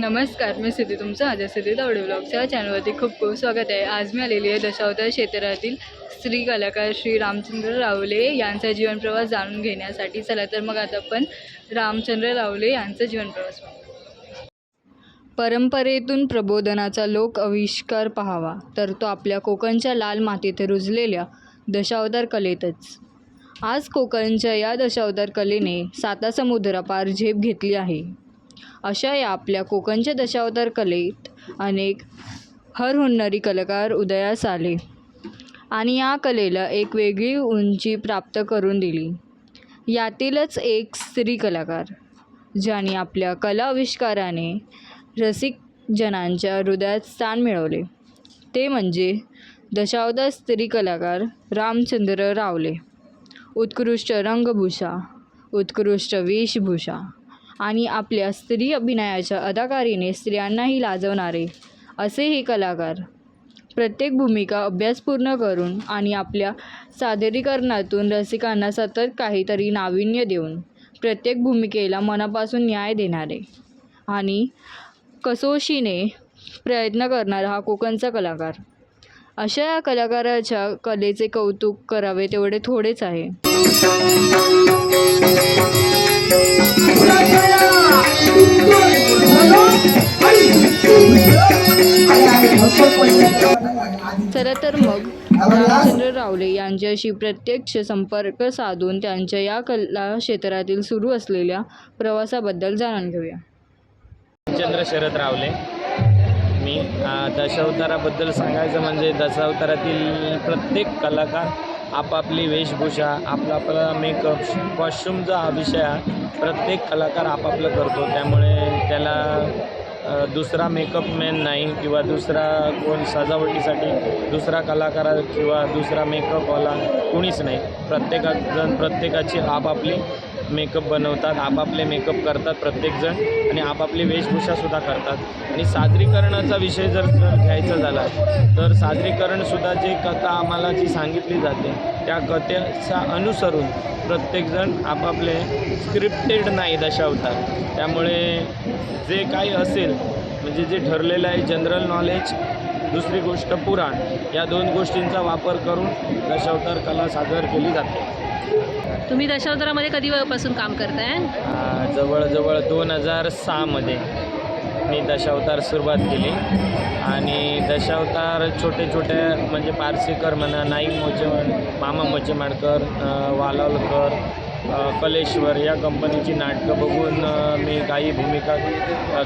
नमस्कार मी सिद्धी तुमचं आज सिद्धी तावडे ब्लॉग्स या चॅनलवरती खूप खूप स्वागत आहे. आज मी आलेली आहे दशावतार क्षेत्रातील स्त्री कलाकार श्री रामचंद्र रावले यांचा जीवनप्रवास जाणून घेण्यासाठी. चला तर मग आता आपण रामचंद्र रावले यांचा जीवनप्रवास परंपरेतून प्रबोधनाचा लोक आविष्कार पाहावा तर तो आपल्या कोकणच्या लाल मातीत रुजलेल्या दशावतार कलेतच. आज कोकणच्या या दशावतार कलेने साता समुद्रापार झेप घेतली आहे. अशा या आपल्या कोकणच्या दशावतार कलेत अनेक हरहुन्नरी कलाकार उदयास आले आणि या कलेला एक वेगळी उंची प्राप्त करून दिली. यातीलच एक स्त्री कलाकार ज्याने आपल्या कला आविष्काराने रसिक जनांच्या हृदयात स्थान मिळवले. ते म्हणजे दशावतार स्त्री कलाकार रामचंद्र रावले. उत्कृष्ट रंगभूषा उत्कृष्ट वेशभूषा आणि आपल्या स्त्री अभिनयाच्या अदाकारीने स्त्रियांनाही लाजवणारे असे हे कलाकार. प्रत्येक भूमिका अभ्यास पूर्ण करून आणि आपल्या सादरीकरणातून रसिकांना सतत काहीतरी नाविन्य देऊन प्रत्येक भूमिकेला मनापासून न्याय देणारे आणि कसोशीने प्रयत्न करणारा हा कोकणचा कलाकार. अशा या कलाकाराच्या कलेचे कौतुक करावे तेवढे थोडेच आहे. खरं तर मग रामचंद्र रावले यांच्याशी प्रत्यक्ष संपर्क साधून त्यांच्या या कला क्षेत्रातील सुरू असलेल्या प्रवासाबद्दल जाणून घेऊया. रामचंद्र शरद रावले. मी दशावताराबद्दल सांगायचं म्हणजे दशावतारातील प्रत्येक कलाकार आपापली वेशभूषा आपला आपला मेकअप कॉस्ट्युमचा हा विषय आहे प्रत्येक कलाकार आपापलं करतो त्यामुळे त्याला दुसरा मेकअप मॅन नाही किंवा दुसरा कोण सजावटीसाठी दुसरा कलाकार किंवा दुसरा मेकअपवाला कोणीच नाही. प्रत्येकाजण प्रत्येकाची आपापली मेकअप बनवतात आपापले मेकअप करतात प्रत्येकजण आणि आपापली वेशभूषासुद्धा करतात. आणि सादरीकरणाचा विषय जर जर घ्यायचा झाला तर सादरीकरणसुद्धा जे कथा आम्हाला जी सांगितली जाते त्या कथेचा अनुसरून प्रत्येकजण आपापले स्क्रिप्टेड नाही दशावतात त्यामुळे जे काही असेल म्हणजे जे ठरलेलं आहे जनरल नॉलेज दुसरी गोष्ट पुराण या दोन गोष्टींचा वापर करून दशावतार कला सादर केली जाते. तुम्ही दशावतारामध्ये कधीपासून काम करताय? जवळजवळ दोन हजार सहामध्ये मी दशावतार सुरुवात केली. आणि दशावतार छोटे छोटे म्हणजे पारसेकर म्हणा नाईक मोचे मामा मोचेमाडकर अ, वालावलकर कलेश्वर या कंपनीची नाटकं बघून मी काही भूमिका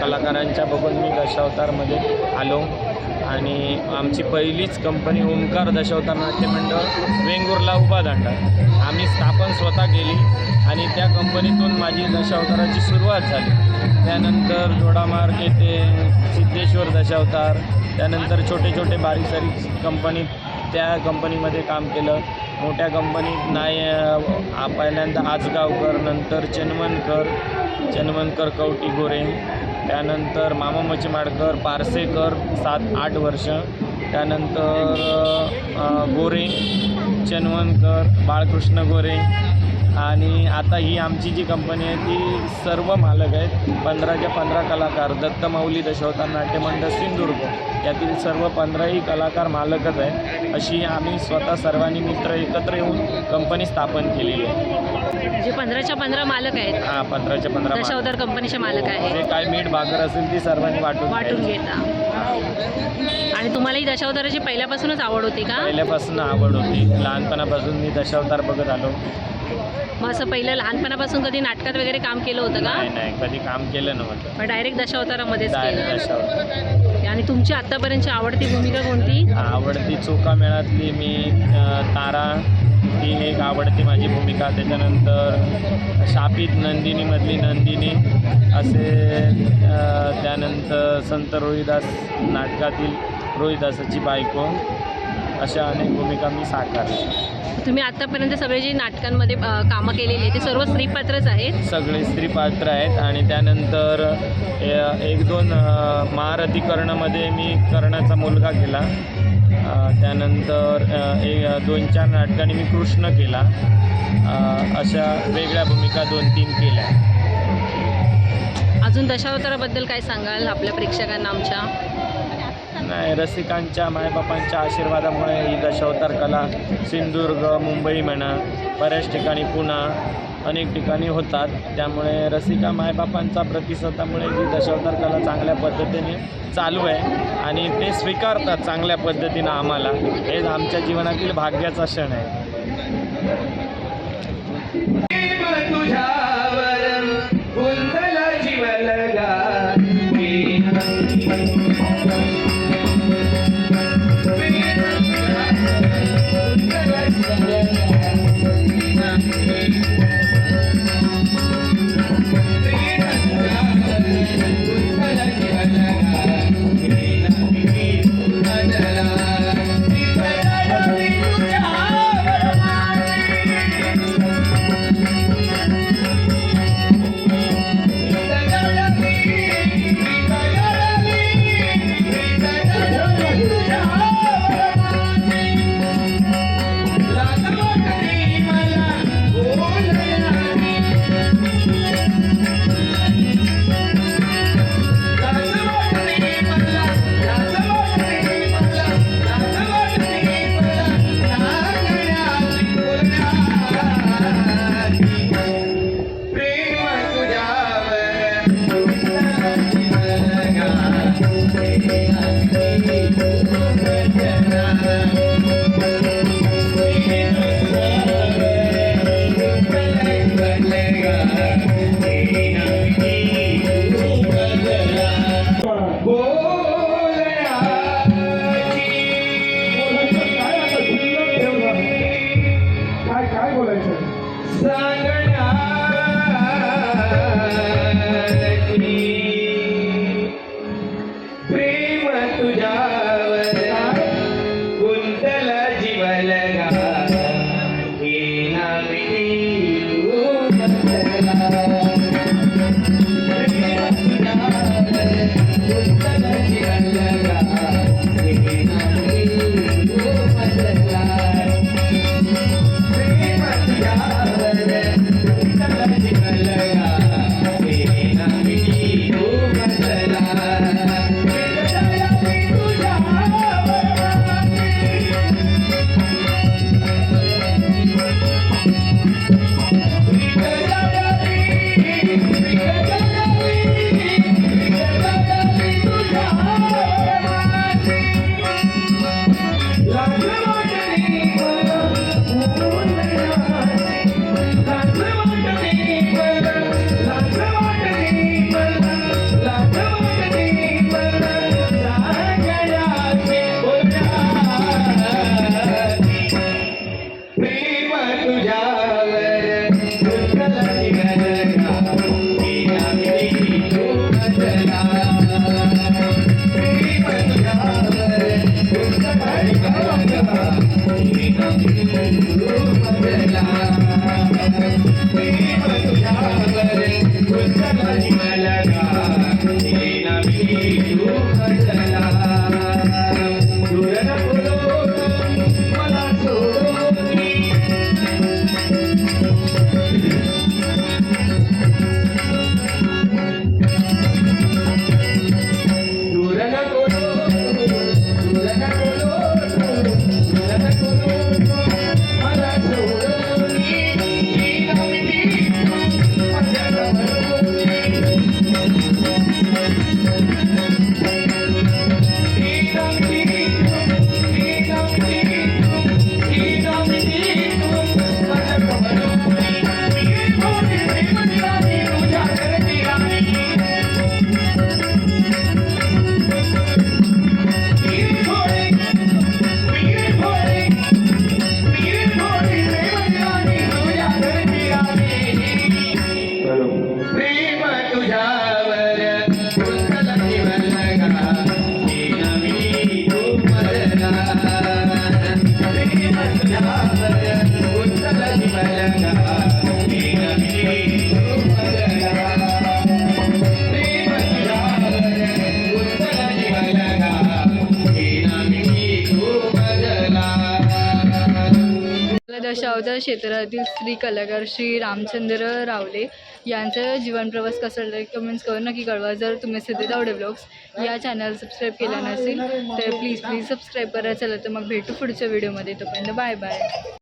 कलाकारांच्या बघून मी दशावतारमध्ये आलो. आणि आमची पहिलीच कंपनी ओंकार दशावतार नाट्य मंडळ वेंगुर्ला उभा दांडा आम्ही स्थापन स्वतः केली आणि त्या कंपनीतून माझी दशावताराची सुरुवात झाली. त्यानंतर जोडामार्ग येथे सिद्धेश्वर दशावतार त्यानंतर छोटे छोटे बारीक सारीक कंपनीत त्या कंपनीमध्ये काम केलं. मोठ्या कंपनीत नाही पहिल्यांदा आजगावकर नंतर चन्मनकर चन्मनकर कवटी गोरे त्यानंतर मामा मच्छमाडकर पारसेकर सात आठ वर्ष. त्यानंतर गोरे चन्मनकर बाळकृष्ण गोरे आणि आता ही आमची जी कंपनी आहे ती सर्व मालक आहेत. पंधराच्या पंधरा कलाकार दत्तमाऊली दशावतार नाट्यमंडळ सिंधुदुर्ग यातील सर्व पंधराही कलाकार मालकच आहे अशी आम्ही स्वतः सर्वांनी मित्र एकत्र येऊन कंपनी स्थापन केलेली आहे. जे पंधराच्या पंधरा मालक आहेत हां पंधराच्या पंधरा मालक. दशावतार कंपनीचे मालक आहेत. जे काय मीठ भाकर असेल ती सर्वांनी वाटून वाटून घ्यायची. घेता. आणि तुम्हाला ही दशावताराची पहिल्यापासूनच आवड होती का? पहिल्यापासून आवड होती. लहानपणापासून मी दशावतार बघत आलो. मग असं पहिलं लहानपणापासून कधी नाटकात वगैरे काम केलं होतं नाही का? नाही कधी काम केलं नव्हतं. मग डायरेक्ट दशावतारामध्येच डायरेक्ट केलं. दशावतार. आणि तुमची आत्तापर्यंतची आवडती भूमिका कोणती? आवडती चोका मेळातली मी अ, तारा ती एक आवडती माझी भूमिका. त्याच्यानंतर शापित नंदिनीमधली नंदिनी असे अ, त्यानंतर संत रोहिदास नाटकातील रोहिदासाची बायको. अशा अनेक भूमिका मी साकारल्या. तुम्ही आत्तापर्यंत सगळे जे नाटकांमध्ये कामं केलेली आहेत ते सर्व स्त्रीपात्रच आहेत? सगळे स्त्री पात्र आहेत आणि त्यानंतर एक दोन अ, महारथीकरणामध्ये मी कर्णाचा मुलगा केला. त्यानंतर एक दोन चार नाटकांनी मी कृष्ण केला. अशा वेगळ्या भूमिका दोन तीन केल्या. अजून दशावताराबद्दल काय सांगाल आपल्या प्रेक्षकांना आमच्या? नाही रसिकांच्या मायबापांच्या आशीर्वादामुळे ही दशावतार कला सिंधुदुर्ग मुंबई म्हणा बऱ्याच ठिकाणी पुणा अनेक ठिकाणी होतात. त्यामुळे रसिका मायबापांचा प्रतिसादामुळे ही दशावतार कला चांगल्या पद्धतीने चालू आहे आणि ते स्वीकारतात चांगल्या पद्धतीनं आम्हाला. हे आमच्या जीवनातील भाग्याचा क्षण आहे. दशावतार क्षेत्रातील स्त्री कलाकार श्री रामचंद्र रावले यांचा जीवनप्रवास कसा वाटला कमेंट्स करून नक्की कळवा. जर तुम्ही सिद्धे दावडे ब्लॉग्स या चॅनल सबस्क्राईब केला नसेल तर प्लीज प्लीज सबस्क्राईब करा. चला तर मग भेटू पुढच्या व्हिडिओमध्ये तोपर्यंत बाय बाय